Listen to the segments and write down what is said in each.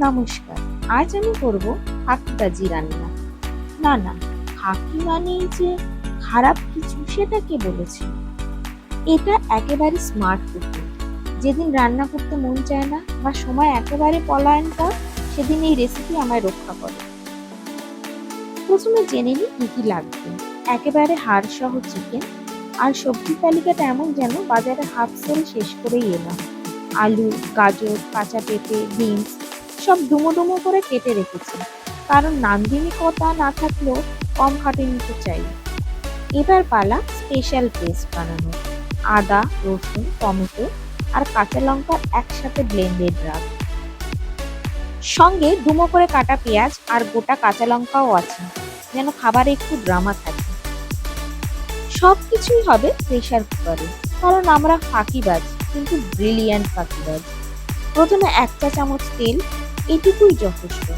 নমস্কার, আজ আমি করব ফাঁকিবাজি রান্না। না না ফাঁকি মানেই যে খারাপ কিছু সেটা কে বলেছে? এটা একেবারে স্মার্ট কুকিং যেদিন রান্না করতে মন চায় না বা সময় একেবারে পলায়ন কর, সেদিন এই রেসিপি আমায় রক্ষা করে। প্রথমে জেনে নিই কী কী লাগবে। একেবারে হাড় সহ চিকেন আর সবজি তালিকাটা এমন যেন বাজারে হাফ সেল শেষ করেই এলাম। আলু, গাজর, কাঁচা পেঁপে, বিনস সব ডুমো করে কেটে রেখেছি। কারণ নান্দিনিকতা না থাকলেও কম খাটুনিতে চাই। এবার পালা স্পেশাল পেস্ট বানানো। আদা, রসুন, টমেটো আর কাঁচা লঙ্কা একসাথে ব্লেন্ডেড রাখ। সঙ্গে ডুমো করে কাটা পেঁয়াজ আর গোটা কাঁচা লঙ্কাও আছে, যেন খাবারে একটু ড্রামা থাকে। সব কিছুই হবে প্রেশার কুকারে কারণ আমরা ফাঁকিবাজ, কিন্তু ব্রিলিয়ান্ট ফাঁকিবাজ। প্রথমে এক চা চামচ তেল এটুকুই যথেষ্ট।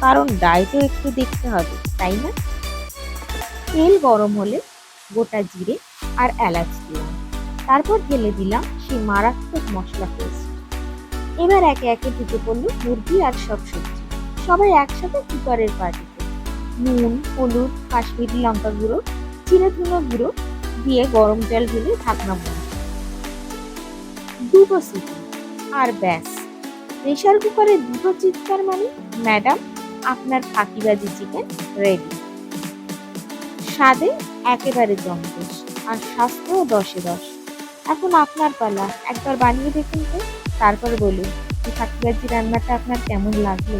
কারণ ডায়েটও একটু দেখতে হবে, তাই না? তেল গরম হলে গোটা জিরে আর এলাচ দিলাম। তারপর ঢেলে দিলাম সেই মারাত্মক মশলা পেস্ট এবার একে একে ঢুকে পড়ল মুরগি আর সব সবজি। সবাই একসাথে কুকারের পাটিতে নুন, হলুদ, কাশ্মীরি লঙ্কা গুঁড়ো চিড়ে ধুনো গুঁড়ো দিয়ে গরম জল ঢেলে ঢাকনা বন্ধ। দুটো সিটি। আর ব্যাস। প্রেশার কুকারে দুটো চিৎকার মানে? ম্যাডাম, আপনার ফাঁকিবাজি চিকেন রেডি স্বাদে একেবারে জমদেশ আর স্বাস্থ্যও দশে দশ। এখন আপনার পালা, একবার বানিয়ে দেখুন তো। তারপর বলুন ফাঁকিবাজি রান্নাটা আপনার কেমন লাগল?